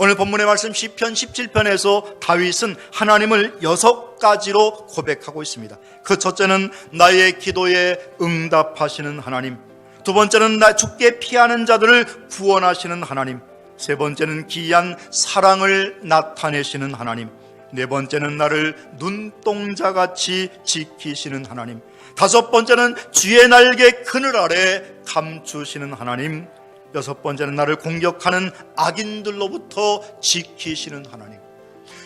오늘 본문의 말씀 시편 17편에서 다윗은 하나님을 여섯 가지로 고백하고 있습니다. 그 첫째는 나의 기도에 응답하시는 하나님. 두 번째는 나 죽게 피하는 자들을 구원하시는 하나님. 세 번째는 기이한 사랑을 나타내시는 하나님. 네 번째는 나를 눈동자 같이 지키시는 하나님. 다섯 번째는 쥐의 날개 그늘 아래 감추시는 하나님. 여섯 번째는 나를 공격하는 악인들로부터 지키시는 하나님.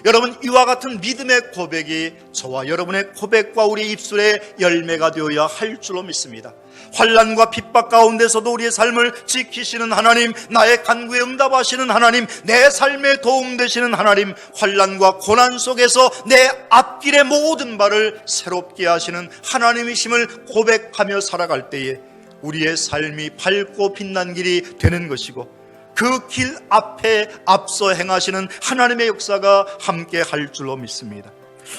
여러분 이와 같은 믿음의 고백이 저와 여러분의 고백과 우리 입술의 열매가 되어야 할 줄로 믿습니다. 환란과 핍박 가운데서도 우리의 삶을 지키시는 하나님, 나의 간구에 응답하시는 하나님, 내 삶에 도움 되시는 하나님, 환란과 고난 속에서 내 앞길의 모든 발을 새롭게 하시는 하나님이심을 고백하며 살아갈 때에 우리의 삶이 밝고 빛난 길이 되는 것이고 그 길 앞에 앞서 행하시는 하나님의 역사가 함께 할 줄로 믿습니다.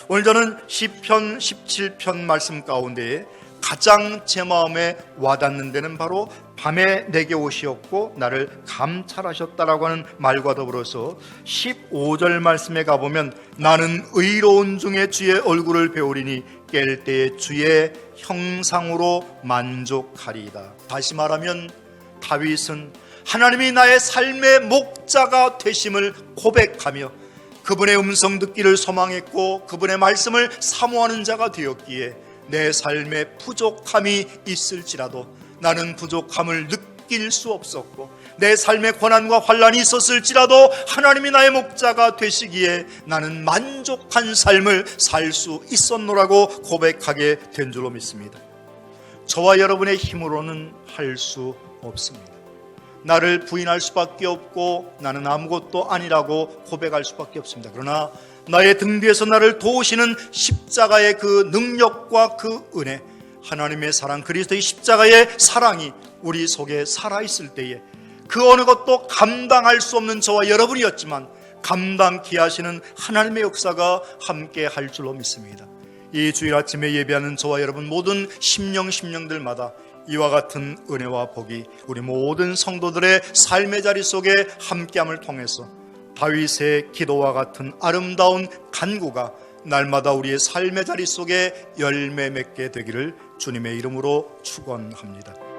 오늘 저는 시편 17편 말씀 가운데에 가장 제 마음에 와닿는 데는 바로 밤에 내게 오시었고 나를 감찰하셨다라고 하는 말과 더불어서 15절 말씀에 가보면 나는 의로운 중에 주의 얼굴을 배우리니 깰 때에 주의 형상으로 만족하리이다. 다시 말하면 다윗은 하나님이 나의 삶의 목자가 되심을 고백하며 그분의 음성 듣기를 소망했고 그분의 말씀을 사모하는 자가 되었기에 내 삶에 부족함이 있을지라도 나는 부족함을 느 낄수 없었고 내 삶에 고난과 환란이 있었을지라도 하나님이 나의 목자가 되시기에 나는 만족한 삶을 살 수 있었노라고 고백하게 된 줄로 믿습니다. 저와 여러분의 힘으로는 할 수 없습니다. 나를 부인할 수밖에 없고 나는 아무것도 아니라고 고백할 수밖에 없습니다. 그러나 나의 등 뒤에서 나를 도우시는 십자가의 그 능력과 그 은혜, 하나님의 사랑, 그리스도의 십자가의 사랑이 우리 속에 살아있을 때에 그 어느 것도 감당할 수 없는 저와 여러분이었지만 감당케 하시는 하나님의 역사가 함께 할 줄로 믿습니다. 이 주일 아침에 예배하는 저와 여러분 모든 심령 심령들마다 이와 같은 은혜와 복이 우리 모든 성도들의 삶의 자리 속에 함께함을 통해서 다윗의 기도와 같은 아름다운 간구가 날마다 우리의 삶의 자리 속에 열매 맺게 되기를 주님의 이름으로 축원합니다.